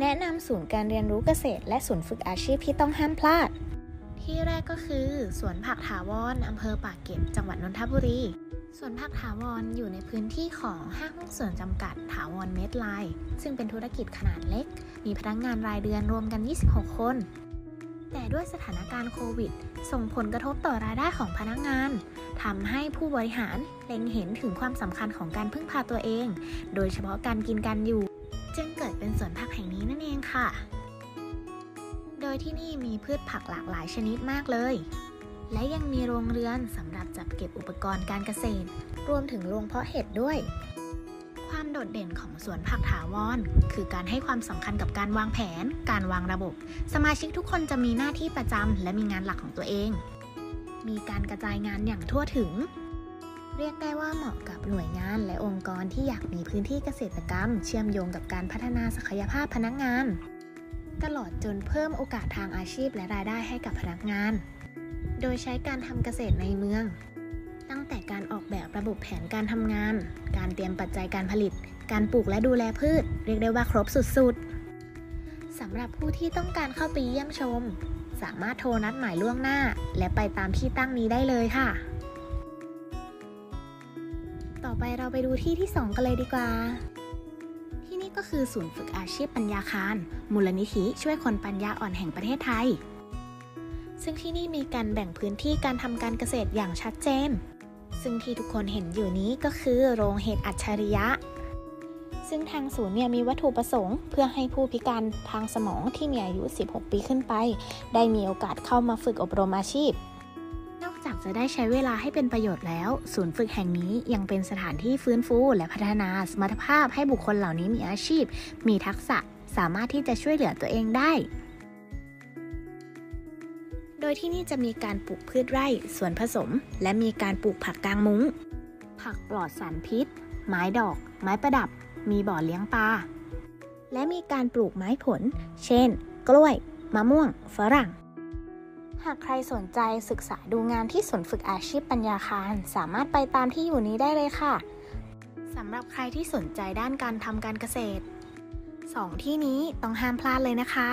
แนะนำศูนย์การเรียนรู้เกษตร และศูนย์ฝึกอาชีพที่ต้องห้ามพลาด ที่แรกก็คือสวนผักถาวรอำเภอปากเกร็ดจังหวัดนนทบุรีสวนผักถาวรอยู่ในพื้นที่ของห้างสวนจำกัดถาวรเมดไลน์ซึ่งเป็นธุรกิจขนาดเล็ก มีพนักงานรายเดือนรวมกัน 26 คน แต่ด้วยสถานการณ์โควิด ส่งผลกระทบต่อรายได้ของพนักงานทำให้ผู้บริหารเล็งเห็นถึงความสำคัญของการพึ่งพาตัวเอง โดยเฉพาะการกินการอยู่ จึงเกิดเป็นสวนผักแห่งนี้นั่นเองค่ะ โดยที่นี่มีพืชผักหลากหลายชนิดมากเลย และยังมีโรงเรือนสำหรับจัดเก็บอุปกรณ์การเกษตร รวมถึงโรงเพาะเห็ดด้วย ความโดดเด่นของสวนผักถาวรคือการให้ความสำคัญกับการวางแผน การวางระบบ สมาชิกทุกคนจะมีหน้าที่ประจำและมีงานหลักของตัวเอง มีการกระจายงานอย่างทั่วถึง เรียกได้ว่าเหมาะกับหน่วยงานและองค์กรที่อยากมีพื้นที่เกษตรกรรม เชื่อมโยงกับการพัฒนาศักยภาพพนักงาน ตลอดจนเพิ่มโอกาสทางอาชีพและรายได้ให้กับพนักงาน โดยใช้การทำเกษตรในเมือง ตั้งแต่การออกแบบระบบแผนการทำงาน การเตรียมปัจจัยการผลิต การปลูกและดูแลพืช เรียกได้ว่าครบสุดๆสำหรับผู้ที่ต้องการเข้าไปเยี่ยมชม สามารถโทรนัดหมายล่วงหน้า และไปตามที่ตั้งนี้ได้เลยค่ะ ต่อไปเราไปดูที่ที่ 2 กันเลยดีกว่า ที่นี่ก็คือศูนย์ฝึกอาชีพปัญญาคาร มูลนิธิช่วยคนปัญญาอ่อนแห่งประเทศไทย ซึ่งที่นี่มีการแบ่งพื้นที่การทำการเกษตรอย่างชัดเจน ซึ่งที่ทุกคนเห็นอยู่นี้ก็คือโรงเห็ดอัจฉริยะ ซึ่งทางศูนย์เนี่ยมีวัตถุประสงค์ เพื่อให้ผู้พิการทางสมองที่มีอายุ 16 ปีขึ้นไป ได้มีโอกาสเข้ามาฝึกอบรมอาชีพ จากจะได้ใช้เวลาให้เป็นประโยชน์แล้ว ศูนย์ฝึกแห่งนี้ยังเป็นสถานที่ฟื้นฟู และพัฒนาสมรรถภาพให้บุคคลเหล่านี้มีอาชีพ มีทักษะสามารถที่จะช่วยเหลือตัวเองได้ โดยที่นี่จะมีการปลูกพืชไร่สวนผสม และมีการปลูกผักกลางมุง้ง ผักปลอดสารพิษ ไม้ดอก ไม้ประดับ มีบ่อเลี้ยงปลาและมีการปลูกไม้ผล เช่น กล้วย มะม่วง ฝรั่งหากใครสนใจศึกษาดูงานที่ศูนย์ฝึกอาชีพปัญญาคาร สามารถไปตามที่อยู่นี้ได้เลยค่ะสำหรับใครที่สนใจด้านการทำการเกษตรสองที่นี้ต้องห้ามพลาดเลยนะคะ